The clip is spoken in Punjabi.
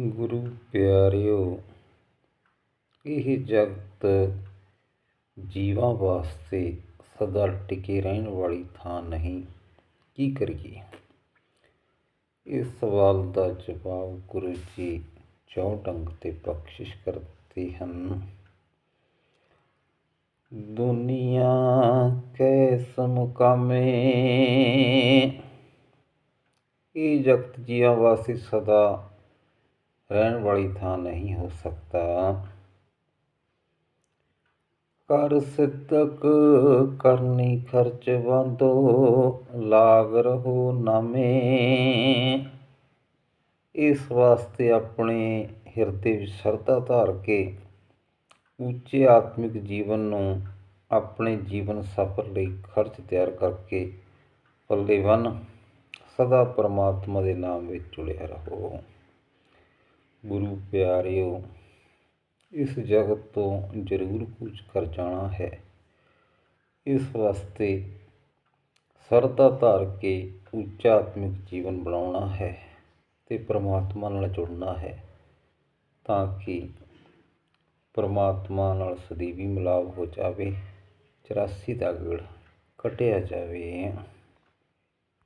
ਗੁਰੂ ਪਿਆਰਿਓ, ਇਹ ਜਗਤ ਜੀਵਾਂ ਵਾਸਤੇ ਸਦਾ ਟਿਕੇ ਰਹਿਣ ਵਾਲੀ ਥਾਂ ਨਹੀਂ। ਕੀ ਕਰੀਏ? ਇਸ ਸਵਾਲ ਦਾ ਜਵਾਬ ਗੁਰੂ ਜੀ ਚੌ ਢੰਗ ਤੇ ਬਖਸ਼ਿਸ਼ ਕਰਦੇ ਹਨ। ਦੁਨੀਆ ਕੈਸ ਮੁਕਾਮੇ ਇਹ ਜਗਤ ਜੀਵਾਂ ਵਾਸਤੇ ਸਦਾ ਰਹਿਣ ਵਾਲੀ ਥਾਂ ਨਹੀਂ ਹੋ ਸਕਦਾ। ਕਰ ਸਿੱਧਕ ਕਰਨੀ ਖਰਚ ਬੰਦੋ, ਲਾਗ ਰਹੋ ਨਾਮੇ। ਇਸ ਵਾਸਤੇ ਆਪਣੇ ਹਿਰਦੇ ਵਿੱਚ ਸਰਦਾ ਧਾਰ ਕੇ ਉੱਚੇ ਆਤਮਿਕ ਜੀਵਨ ਨੂੰ ਆਪਣੇ ਜੀਵਨ ਸਫਰ ਲਈ ਖਰਚ ਤਿਆਰ ਕਰਕੇ ਪੱਲੇ ਬੰਨ ਸਦਾ ਪਰਮਾਤਮਾ ਦੇ ਨਾਮ ਵਿੱਚ ਜੁੜਿਆ ਰਹੋ। ਗੁਰੂ ਪਿਆਰਿਓ, ਇਸ ਜਗਤ ਤੋਂ ਜ਼ਰੂਰ ਕੁਝ ਕਰ ਜਾਣਾ ਹੈ। ਇਸ ਵਾਸਤੇ ਸਰਦਾ ਧਾਰ ਕੇ ਉੱਚਾ ਆਤਮਿਕ ਜੀਵਨ ਬਣਾਉਣਾ ਹੈ ਤੇ ਪਰਮਾਤਮਾ ਨਾਲ ਜੁੜਨਾ ਹੈ ਤਾਂ ਕਿ ਪਰਮਾਤਮਾ ਨਾਲ ਸਦੀਵੀ ਮਿਲਾਪ ਹੋ ਜਾਵੇ 84 ਦਾ ਗੜ ਕਟਿਆ ਜਾਵੇ।